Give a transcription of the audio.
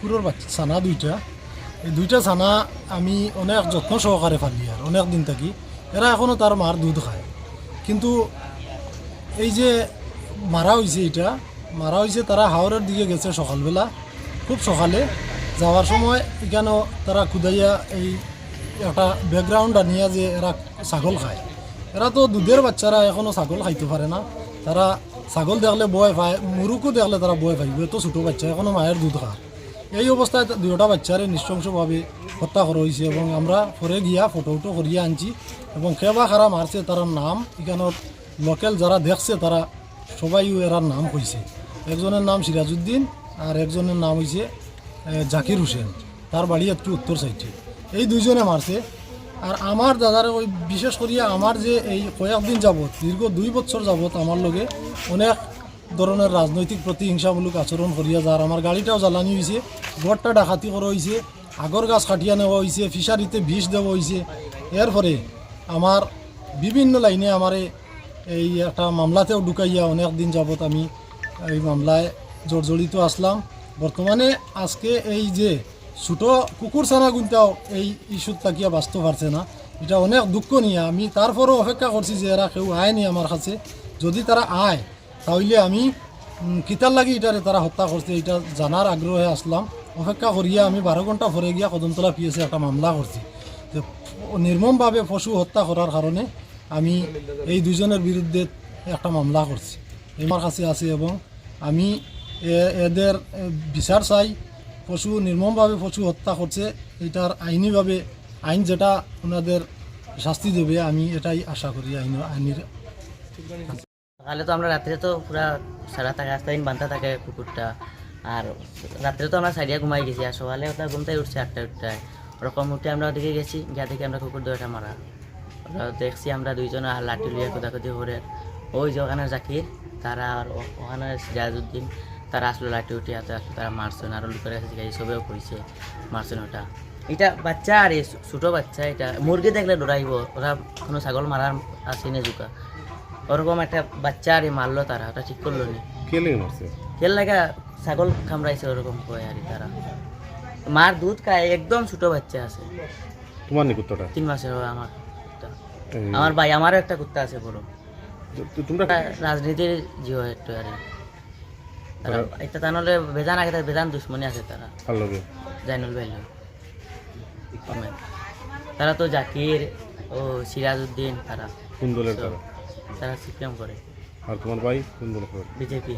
কুকুরের বাচ্চা ছানা দুইটা। এই দুইটা ছানা আমি অনেক যত্ন সহকারে ফালি আর অনেক দিন থাকি। এরা এখনও তার মার দুধ খায়। কিন্তু এই যে মারা হয়েছে এটা মারা হয়েছে তারা হাওড়ের দিকে গেছে সকালবেলা, খুব সকালে। যাওয়ার সময় এখানেও তারা খুদাইয়া এই একটা ব্যাকগ্রাউন্ড আনিয়া যে এরা ছাগল খায়। এরা তো দুধের বাচ্চারা এখনও ছাগল খাইতে পারে না। তারা ছাগল দেখলে বয় পায় মুরুকও দেখলে তারা বয় পাইব তো ছোটো বাচ্চা এখনও মায়ের দুধ খায়। এই অবস্থায় দুয়োটা বাচ্চারে নৃশংসভাবে হত্যা করা হয়েছে এবং আমরা পরে গিয়া ফটো উটো করিয়া আনছি এবং কেবা খারা মারছে তার নাম। এখানের লোকাল যারা দেখছে তারা সবাই এরার নাম কইছে। একজনের নাম সিরাজউদ্দিন আর একজনের নাম হয়েছে জাকির হোসেন। তার বাড়ি একটু উত্তর সাইডে এই দুইজনে মারছে। আর আমার দাদার ওই বিশেষ করিয়া আমার যে এই কয়েকদিন যাবত দীর্ঘ দুই বছর যাবত আমার লগে অনেক ধরনের রাজনৈতিক প্রতিহিংসামূলক আচরণ করিয়া যার আমার গাড়িটাও জ্বালানি হয়েছে গড়টা ডাকাতি করা হয়েছে আগর গাছ কাটিয়া নেওয়া হয়েছে ফিশারিতে বিষ দেওয়া হয়েছে এরপরে আমার বিভিন্ন লাইনে আমারে এই একটা মামলাতেও ঢুকাইয়া অনেক দিন যাবৎ আমি এই মামলায় জর্জরিত আসলাম বর্তমানে আজকে এই যে ছোটো কুকুর ছানা গুনটাও এই ইস্যুত তাকিয়া বাঁচতে পারছে না, এটা অনেক দুঃখ নিয়ে আমি তারপরও অপেক্ষা করছি যে এরা কেউ আয় আয়নি আমার কাছে। যদি তারা আয় তাহলে আমি কিতার লাগি এটারে তারা হত্যা করছে এটা জানার আগ্রহে আসলাম। অপেক্ষা করিয়া আমি বারো ঘণ্টা পরে গিয়া কদমতলা পিএসে একটা মামলা করছি নির্মমভাবে পশু হত্যা করার কারণে আমি এই দুজনের বিরুদ্ধে একটা মামলা করছি আমার কাছে আছে এবং আমি এদের বিচার চাই পশু নির্মমভাবে পশু হত্যা করছে এটার আইনিভাবে আইন যেটা ওনাদের শাস্তি দেবে, আমি এটাই আশা করি আইন আইনের সকালে তো আমরা রাত্রে তো পুরা সারা থাকে রাস্তা দিন বান্ধা থাকে কুকুরটা আর রাত্রে তো আমরা সাইডিয়া ঘুমাই গেছি, আর সকালে ওটা ঘুমতে উঠছে আটটা উঠটায় ওরকম উঠে আমরা ওদিকে গেছি, গিয়া দেখি আমরা কুকুর দুটা মারা। ওরা দেখছি আমরা দুইজন আর লাঠি লিয়ে কোদাকুদি করে ওই যে ওখানে জাকির, তারা আর ওখানে সিরাজউদ্দিন, তারা আসলো লাঠি উঠে, হাতে আসলো, তারা মারছেন আরও লোকের কাছে জিজ্ঞাসা সবেও কইছে মারছেন ওটা। এটা বাচ্চা আর ছোটো বাচ্চা, এটা মুরগি দেখলে ডরাইব, ওরা কোনো ছাগল মারার আসেনি জুকা ওরকম একটা বাচ্চা আরে মারলো তারা ওটা ঠিক করল নি। কে লেগে মারছে? তেল লাগা ছাগল কামড়াইছে ওরকম কয় আর তারা। মার দুধ খায় একদম ছোট বাচ্চা আছে। তোমার নি কুত্তাটা? তিন মাসের হয় আমার আমার ভাই আমারও একটা কুত্তা আছে বড়। তোমরা রাজনীতির জিও একটু আর। তারা এটা তা নাহলে বেজান আগে তার বেজান দুশ্মনী আছে তারা। জাইনুল ভাই তারা তো জাকির ও সিরাজউদ্দিন তারা। কোন দলের তারা? তারা সিপিএম করে আর তোমার ভাই কোন দল করে? বিজেপি